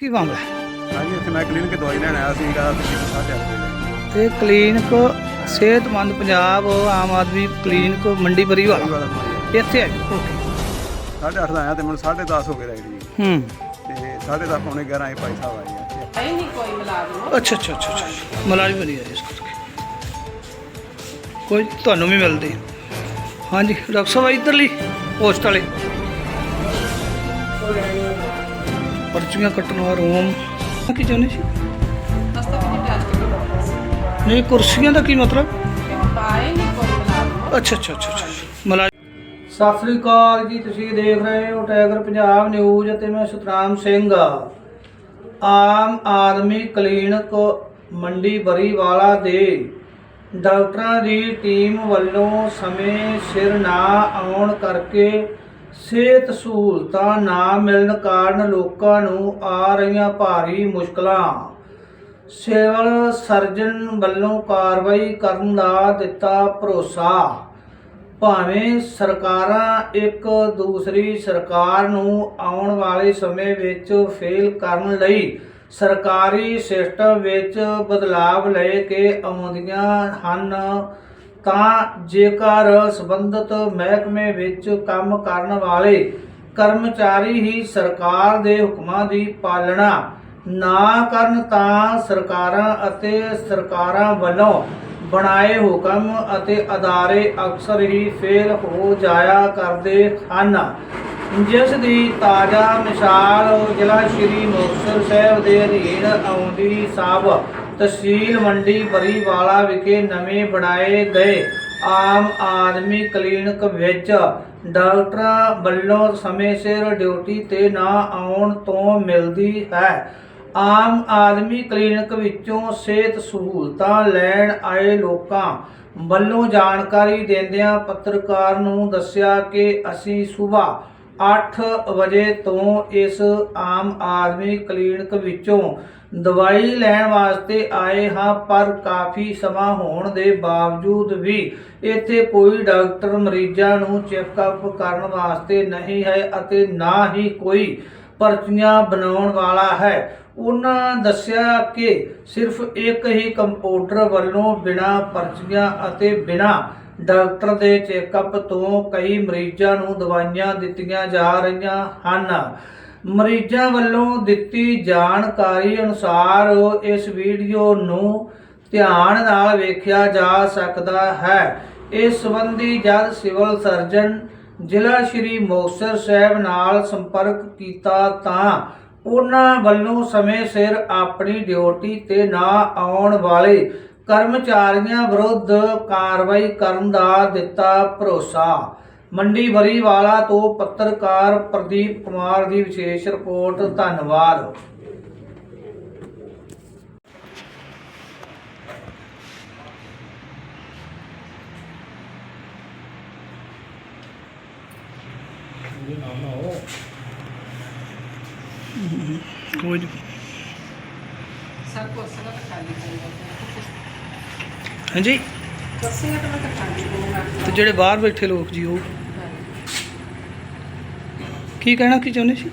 ਕੀ ਮਾਮਲਾ ਹੈ? ਹਾਂਜੀ ਇੱਥੇ ਮੈਂ ਕਲੀਨਿਕ ਦਵਾਈ ਲੈਣ ਆਇਆ ਸੀਗਾ ਸਾਢੇ ਅੱਠ ਵਜੇ ਇਹ ਕਲੀਨਿਕ ਸਿਹਤਮੰਦ ਪੰਜਾਬ ਆਮ ਆਦਮੀ ਕਲੀਨਿਕ ਮੰਡੀ ਬਰੀਵਾਲ। ਵਾਲਾ ਇੱਥੇ ਹੈ ਓਕੇ। ਸਾਢੇ ਅੱਠ ਦਾ ਆਇਆ ਤੇ ਮੈਨੂੰ ਸਾਢੇ 10 ਹੋ ਗਏ ਰਾਈਟ ਜੀ। ਹੂੰ। ਤੇ ਸਾਢੇ ਦਸ ਪੌਣੇ 11 ਇਹ ਭਾਈ ਸਾਹਿਬ ਆਏ ਆ। ਇੱਥੇ। ਹੈ ਨਹੀਂ ਕੋਈ ਮੁਲਾਜ਼ਮ ਅੱਛਾ ਅੱਛਾ ਅੱਛਾ ਅੱਛਾ ਮਲਾਜ਼ਮ ਵਧੀਆ ਇਸ ਕਰਕੇ ਕੋਈ ਤੁਹਾਨੂੰ ਵੀ ਮਿਲਦੇ। ਹਾਂਜੀ ਡਾਕਟਰ ਸਾਹਿਬ ਇਧਰਲੀ ਪੋਸਟ ਵਾਲੇ। ਪਰਚੀਆਂ ਕੱਟਣ ਵਾਲਾ ਰੂਮ। ਕੀ ਚਾਹੁੰਦੇ ਸੀ? ਹਸਤਾ ਵੀ ਟੈਸਟ ਕਰਵਾਉਣਾ ਨਹੀਂ ਕੁਰਸੀਆਂ ਦਾ ਕੀ ਮਤਲਬ? ਪਾਏ ਨਹੀਂ ਕੋਈ ਮੁਲਾਜ਼ਮ ਅੱਛਾ ਅੱਛਾ ਅੱਛਾ ਅੱਛਾ ਮਲਾਜ ਸਤਿ ਸ੍ਰੀ ਅਕਾਲ ਜੀ ਤੁਸੀਂ ਦੇਖ ਰਹੇ ਹੋ ਟਾਈਗਰ ਪੰਜਾਬ ਨਿਊਜ਼ ਅਤੇ ਮੈਂ ਸਤਰਾਮ ਸਿੰਘ। ਆਮ ਆਦਮੀ ਕਲੀਨਿਕ ਮੰਡੀ ਬਰੀਵਾਲਾ ਦੇ ਡਾਕਟਰਾਂ ਦੀ ਟੀਮ ਵੱਲੋਂ ਸਮੇਂ ਸਿਰ ਨਾ ਆਉਣ ਕਰਕੇ ਸਿਹਤ ਸਹੂਲਤਾਂ ਨਾ ਮਿਲਣ ਕਾਰਨ ਲੋਕਾਂ ਨੂੰ ਆ ਰਹੀਆਂ ਭਾਰੀ ਮੁਸ਼ਕਲਾਂ। ਸਿਵਲ ਸਰਜਨ ਵੱਲੋਂ ਕਾਰਵਾਈ ਕਰਨ ਦਾ ਦਿੱਤਾ ਭਰੋਸਾ। ਭਾਵੇਂ ਸਰਕਾਰਾਂ ਇੱਕ ਦੂਸਰੀ ਸਰਕਾਰ ਨੂੰ ਆਉਣ ਵਾਲੇ ਸਮੇਂ ਵਿੱਚ ਫੇਲ ਕਰਨ ਲਈ ਸਰਕਾਰੀ ਸਿਸਟਮ ਵਿੱਚ ਬਦਲਾਵ ਲੈ ਕੇ ਆਉਂਦੀਆਂ ਹਨ ਤਾਂ ਜੇਕਰ ਸੰਬੰਧਿਤ ਮਹਿਕਮੇ ਵਿੱਚ ਕੰਮ ਕਰਨ ਵਾਲੇ ਕਰਮਚਾਰੀ ਹੀ ਸਰਕਾਰ ਦੇ ਹੁਕਮਾਂ ਦੀ ਪਾਲਣਾ ਨਾ ਕਰਨ ਤਾਂ ਸਰਕਾਰਾਂ ਅਤੇ ਸਰਕਾਰਾਂ ਵੱਲੋਂ ਬਣਾਏ ਹੁਕਮ ਅਤੇ ਅਦਾਰੇ ਅਕਸਰ ਹੀ ਫੇਲ ਹੋ ਜਾਇਆ ਕਰਦੇ ਹਨ। ਜਿਸ ਦੀ ਤਾਜ਼ਾ ਮਿਸਾਲ ਜ਼ਿਲ੍ਹਾ ਸ਼੍ਰੀ ਮੁਕਤਸਰ ਸਾਹਿਬ ਦੇ ਅਧੀਨ ਆਉਂਦੀ ਸਾਹਿਬ ਤਹਿਸੀਲ ਮੰਡੀ ਬਰੀਵਾਲਾ ਵਿਖੇ ਨਵੇਂ ਬਣਾਏ ਗਏ ਆਮ ਆਦਮੀ ਕਲੀਨਿਕ ਵਿੱਚ ਡਾਕਟਰਾਂ ਵੱਲੋਂ ਸਮੇਂ ਸਿਰ ਡਿਊਟੀ ਤੇ ਨਾ ਆਉਣ ਤੋਂ ਮਿਲਦੀ ਹੈ। ਆਮ ਆਦਮੀ ਕਲੀਨਿਕ ਵਿੱਚੋਂ ਸਿਹਤ ਸਹੂਲਤਾਂ ਲੈਣ ਆਏ ਲੋਕਾਂ ਵੱਲੋਂ ਜਾਣਕਾਰੀ ਦਿੰਦਿਆਂ ਪੱਤਰਕਾਰ ਨੂੰ ਦੱਸਿਆ ਕਿ ਅਸੀਂ ਸਵੇਰ 8 ਵਜੇ ਤੋਂ ਇਸ ਆਮ ਆਦਮੀ ਕਲੀਨਿਕ ਵਿੱਚੋਂ ਦਵਾਈ ਲੈਣ ਵਾਸਤੇ ਆਏ ਹਾਂ, ਪਰ ਕਾਫੀ ਸਮਾਂ ਹੋਣ ਦੇ ਬਾਵਜੂਦ ਵੀ ਇੱਥੇ ਕੋਈ ਡਾਕਟਰ ਮਰੀਜ਼ਾਂ ਨੂੰ ਚੈੱਕਅਪ ਕਰਨ ਵਾਸਤੇ ਨਹੀਂ ਹੈ ਅਤੇ ਨਾ ਹੀ ਕੋਈ ਪਰਚੀਆਂ ਬਣਾਉਣ ਵਾਲਾ ਹੈ। ਉਹਨਾਂ ਦੱਸਿਆ ਕਿ ਸਿਰਫ ਇੱਕ ਹੀ ਕੰਪਿਊਟਰ ਵੱਲੋਂ ਬਿਨਾਂ ਪਰਚੀਆਂ ਅਤੇ ਬਿਨਾਂ ਡਾਕਟਰ ਦੇ ਚੈੱਕਅਪ ਤੋਂ ਕਈ ਮਰੀਜ਼ਾਂ ਨੂੰ ਦਵਾਈਆਂ ਦਿੱਤੀਆਂ ਜਾ ਰਹੀਆਂ ਹਨ। ਮਰੀਜ਼ਾਂ ਵੱਲੋਂ ਦਿੱਤੀ ਜਾਣਕਾਰੀ ਅਨੁਸਾਰ ਇਸ ਵੀਡੀਓ ਨੂੰ ਧਿਆਨ ਨਾਲ ਵੇਖਿਆ ਜਾ ਸਕਦਾ ਹੈ। ਇਸ ਸੰਬੰਧੀ ਜਦ ਸਿਵਲ ਸਰਜਨ ਜ਼ਿਲ੍ਹਾ ਸ਼੍ਰੀ ਮੁਕਤਸਰ ਸਾਹਿਬ ਨਾਲ ਸੰਪਰਕ ਕੀਤਾ ਤਾਂ ਉਹਨਾਂ ਵੱਲੋਂ ਸਮੇਂ ਸਿਰ ਆਪਣੀ ਡਿਊਟੀ ਤੇ ਨਾ ਆਉਣ ਵਾਲੇ ਕਰਮਚਾਰੀਆਂ ਵਿਰੁੱਧ ਕਾਰਵਾਈ ਕਰਨ ਦਾ ਦਿੱਤਾ ਭਰੋਸਾ। ਮੰਡੀ ਬਰੀਵਾਲਾ ਤੋਂ ਪੱਤਰਕਾਰ ਪ੍ਰਦੀਪ ਕੁਮਾਰ ਦੀ ਵਿਸ਼ੇਸ਼ ਰਿਪੋਰਟ। ਧੰਨਵਾਦ। ਕੋਈ ਨਹੀਂ ਤਾਂ ਖਾਲੀ ਪਈਆਂ ਹਾਂਜੀ। ਤਾਂ ਮੈਂ ਤਾਂ ਖਾਲੀ ਪਈਆਂ ਤੇ ਜਿਹੜੇ ਬਾਹਰ ਬੈਠੇ ਲੋਕ ਜੀ ਉਹ? ਕੀ ਕਹਿਣਾ ਕੀ ਚਾਹੁੰਦੇ ਸੀ?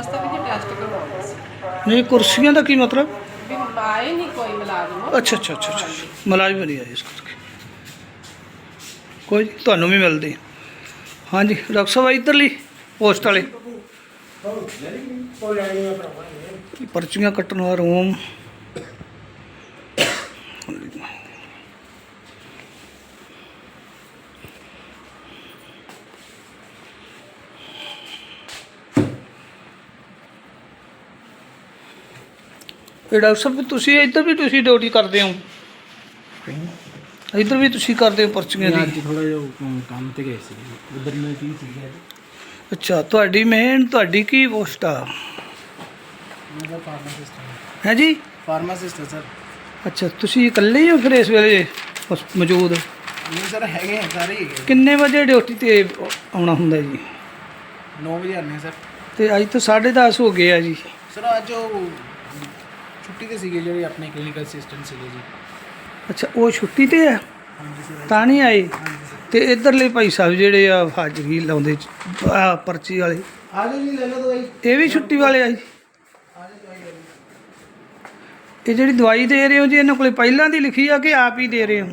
ਹਸਤਾ ਵੀ ਟੈਸਟ ਕਰਵਾਉਣਾ ਸੀ। ਨਹੀਂ ਕੁਰਸੀਆਂ ਦਾ ਕੀ ਮਤਲਬ? ਵੀ ਪਾਏ ਨਹੀਂ ਕੋਈ ਮੁਲਾਜ਼ਮ। ਅੱਛਾ ਅੱਛਾ ਅੱਛਾ ਅੱਛਾ ਮਲਾਜ ਵਧੀਆ ਇਸ ਕਰਕੇ। ਕੋਈ ਤੁਹਾਨੂੰ ਵੀ ਮਿਲਦੇ। ਹਾਂਜੀ ਡਾਕਟਰ ਸਾਹਿਬ ਇਧਰਲੀ ਪੋਸਟ ਵਾਲੇ। ਪਰਚੀਆਂ ਕੱਟਣ ਵਾਲਾ ਰੂਮ। ਇਹ ਡਾਕਟਰ ਸਾਹਿਬ ਤੁਸੀਂ ਇੱਧਰ ਵੀ ਤੁਸੀਂ ਡਿਊਟੀ ਕਰਦੇ ਹੋ। ਇੱਧਰ ਵੀ ਤੁਸੀਂ ਕਰਦੇ ਹੋ ਪਰਚੀਆਂ ਅੱਜ ਦੀ। ਥੋੜਾ ਜਿਹਾ ਕੰਮ- ਤੇ ਗਏ ਸੀ। ਉਧਰ ਮੈਂ ਕੀ ਸੀ ਅੱਛਾ ਤੁਹਾਡੀ ਮੇਨ ਤੁਹਾਡੀ ਕੀ ਪੋਸਟ ਆ? ਮੇਰਾ ਫਾਰਮਾਸਿਸਟ ਹੈ। ਹੈ ਜੀ? Pharmacist sir. ਅੱਛਾ ਤੁਸੀਂ ਇਕੱਲੇ ਹੀ ਹੋ ਫਿਰ ਇਸ ਵੇਲੇ ਮੌਜੂਦ? ਨਹੀਂ ਸਰ ਹੈਗੇ ਆ, ਸਾਰੇ ਹੀ ਹੈਗੇ ਕਿੰਨੇ ਵਜੇ ਡਿਊਟੀ ਤੇ ਆਉਣਾ ਹੁੰਦਾ ਜੀ? 9 ਵਜੇ ਆਨੇ ਸਰ। ਤੇ ਅੱਜ ਤਾਂ 10:30 ਹੋ ਗਏ ਆ ਜੀ। ਸਰ ਅੱਜ ਉਹ ਛੁੱਟੀ ਤੇ ਸੀਗੇ ਜਿਹੜੇ ਆਪਣੇ ਕਲੀਨਿਕਲ ਅਸਿਸਟੈਂਟ ਸੀਗੇ ਜੀ। ਅੱਛਾ ਉਹ ਛੁੱਟੀ ਤੇ ਆ ਹਾਂਜੀ ਸਰ। ਤਾਂ ਨਹੀਂ ਆਏ? ਤੇ ਇਧਰਲੇ ਭਾਈ ਸਾਹਿਬ ਜਿਹੜੇ ਆ ਹਾਜ਼ਰੀ ਲਾਉਂਦੇ ਆ ਪਰਚੀ ਵਾਲੇ। ਆ ਜਾਓ ਜੀ ਲੈ ਲਓ ਦਵਾਈ। ਇਹ ਵੀ ਛੁੱਟੀ ਵਾਲੇ ਆ ਜੀ? ਆ ਇਹ ਜਿਹੜੀ ਦਵਾਈ ਦੇ ਰਹੇ ਹੋ ਜੀ ਇਹਨਾਂ ਕੋਲੇ ਪਹਿਲਾਂ ਦੀ ਲਿਖੀ ਆ ਕਿ ਆਪ ਹੀ ਦੇ ਰਹੇ ਹੋ?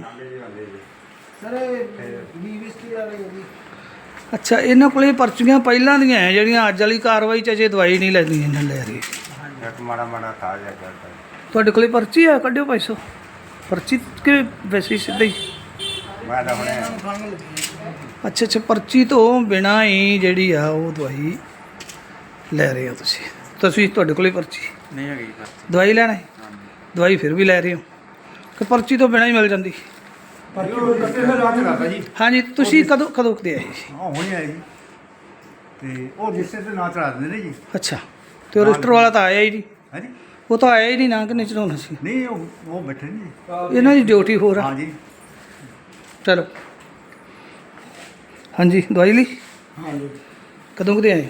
ਸਰ ਅੱਛਾ ਇਹਨਾਂ ਕੋਲੇ ਪਰਚੀਆਂ ਪਹਿਲਾਂ ਦੀਆਂ ਹੈ ਜਿਹੜੀਆਂ ਅੱਜ ਵਾਲੀ ਕਾਰਵਾਈ ਚ ਅਜੇ ਦਵਾਈ ਨਹੀਂ ਲੈਣੀ ਇਹਨਾਂ ਲੈ ਰਹੀ ਇੱਕ ਮਾੜਾ ਮਾੜਾ ਖਾ ਜਾ ਕਰਦਾ ਤੁਹਾਡੇ ਕੋਲੇ ਪਰਚੀ ਆ ਕੱਢਿਓ ਪੈਸੋ। ਪਰਚੀ ਕਿ ਵੈਸੇ ਹੀ ਸਿੱਧਾ? ਹੀ ਮੈਂ ਤਾਂ ਹੁਣੇ ਖੰਗ ਲੱਗੀ ਹੈ। ਅੱਛਾ ਅੱਛਾ ਪਰਚੀ ਤੋਂ ਬਿਨਾ ਹੀ ਜਿਹੜੀ ਆ ਉਹ ਦਵਾਈ ਲੈ ਰਹੇ ਹੋ ਤੁਸੀਂ। ਤੁਸੀਂ ਤੁਹਾਡੇ ਕੋਲੇ ਪਰਚੀ? ਨਹੀਂ ਹੈਗੀ ਦਵਾਈ ਲੈਣਾ ਹੈ ਦਵਾਈ ਫਿਰ ਵੀ ਲੈ ਰਹੇ ਹੋ। ਕਿ ਪਰਚੀ ਤੋਂ ਬਿਨਾ ਹੀ ਮਿਲ ਜਾਂਦੀ। ਪਰ ਉਹ ਕੱਟੇ ਹੋਏ ਰਾਤ ਕਰਦਾ ਜੀ। ਹਾਂਜੀ ਤੁਸੀਂ ਕਦੋਂ ਕਦੋਂ ਕਦੇ ਆਏ ਸੀ ਹਾਂ ਹੁਣੇ ਆਏ ਜੀ। ਤੇ ਉਹ ਜਿਸੇ ਤੇ ਨਾ ਚੜਾ ਦਿੰਦੇ ਨੇ ਜੀ। ਅੱਛਾ। ਤੇ ਰਜਿਸਟਰ ਵਾਲਾ ਤਾਂ ਆਇਆ ਹੀ ਨਹੀਂ। ਹੈ ਜੀ ਉਹ ਤਾਂ ਆਇਆ ਹੀ ਨਹੀਂ ਨਾ ਕਿ ਨਹੀਂ ਚੜਾਉਣਾ ਸੀ। ਨਹੀਂ ਉਹ ਉਹ ਬੈਠੇ ਨੇ ਜੀ ਇਹਨਾਂ ਦੀ ਡਿਊਟੀ ਹੋਰ ਆ। ਹਾਂ ਜੀ ਚਲੋ। ਹਾਂਜੀ ਦਵਾਈ ਲਈ? ਹਾਂ ਜੀ ਕਦੋਂ ਕਦੇ ਆਏ?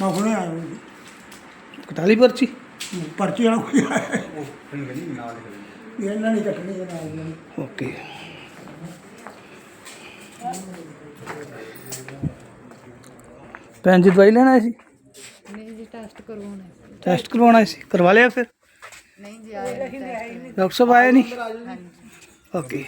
ਮੈਂ ਹੁਣੇ ਆਇਆ ਜੀ। ਕਟਾਲੀ ਪਰਚੀ? ਪਰਚੀ ਵਾਲਾ ਕੋਈ ਆਇਆ ਉਹ ਫਿਰ ਕਹਿੰਦੀ ਨਾਲ ਹੀ ਇਹਨਾਂ ਨੇ ਕੱਟਣੀ ਹੈ ਨਾਲ ਇਹਨਾਂ ਨੇ ਓਕੇ। ਭੈਣ ਜੀ ਦਵਾਈ ਲੈਣ ਆਏ ਸੀ? ਨਹੀਂ ਟੈਸਟ ਕਰਵਾਉਣਾ। ਹੈ। ਟੈਸਟ ਕਰਵਾਉਣਾ ਸੀ ਕਰਵਾ ਲਿਆ ਫਿਰ? ਨਹੀਂ ਜੀ ਟੈਸਟ ਡਾਕਟਰ ਸਾਹਿਬ ਆਏ ਨਹੀਂ ਓਕੇ।